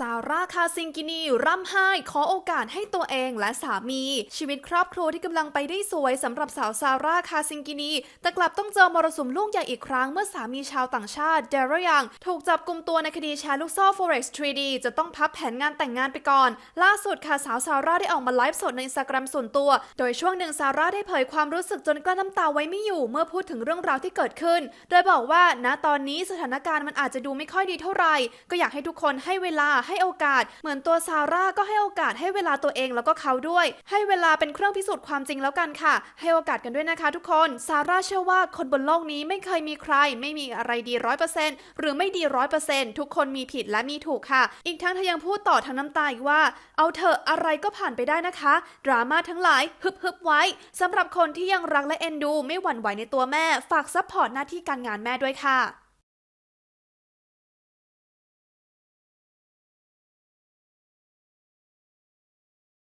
ซาร่าคาซิงกินี ร่ำไห้ขอโอกาสให้ตัวเองและสามี ชีวิตครอบครัวที่กำลังไปได้สวยสำหรับสาวซาร่าคาซิงกินี แต่กลับต้องเจอมรสุมลูกใหญ่อีกครั้งเมื่อสามีชาวต่างชาติเดรยัง ถูกจับกลุ่มตัวในคดีแชร์ลูกโซ่ Forex 3D จะต้องพับแผนงานแต่งงานไปก่อน ล่าสุดค่ะสาวซาร่าได้ออกมาไลฟ์สดในอินสตาแกรมส่วนตัว โดยช่วงหนึ่งซาร่าได้เผยความรู้สึกจนกลั้นน้ำตาไว้ไม่อยู่เมื่อพูดถึงเรื่องราวที่เกิดขึ้น โดยบอกว่าณตอนนี้สถานการณ์มันอาจจะดูไม่ค่อยดีเท่าไหร่ก็อยากให้ทุกคนให้เวลาใให้โอกาส เหมือนตัวซาร่าก็ให้โอกาสให้เวลาตัวเองแล้วก็เขาด้วย ให้เวลาเป็นเครื่องพิสูจน์ความจริงแล้วกันค่ะ ให้โอกาสกันด้วยนะคะทุกคน ซาร่าเชื่อว่าคนบนโลกนี้ไม่เคยมีใคร ไม่มีอะไรดีร้อยเปอร์เซ็นต์หรือไม่ดีร้อยเปอร์เซ็นต์ทุกคนมีผิดและมีถูกค่ะ อีกทั้งเธอยังพูดต่อทั้งน้ำตาอีกว่า เอาเถอะอะไรก็ผ่านไปได้นะคะ ดราม่าทั้งหลายฮึบฮึบไว้สำหรับคนที่ยังรักและเอ็นดู ไม่หวั่นไหวในตัวแม่ ฝากซัพพอร์ตหน้าที่การงานแม่ด้วยค่ะ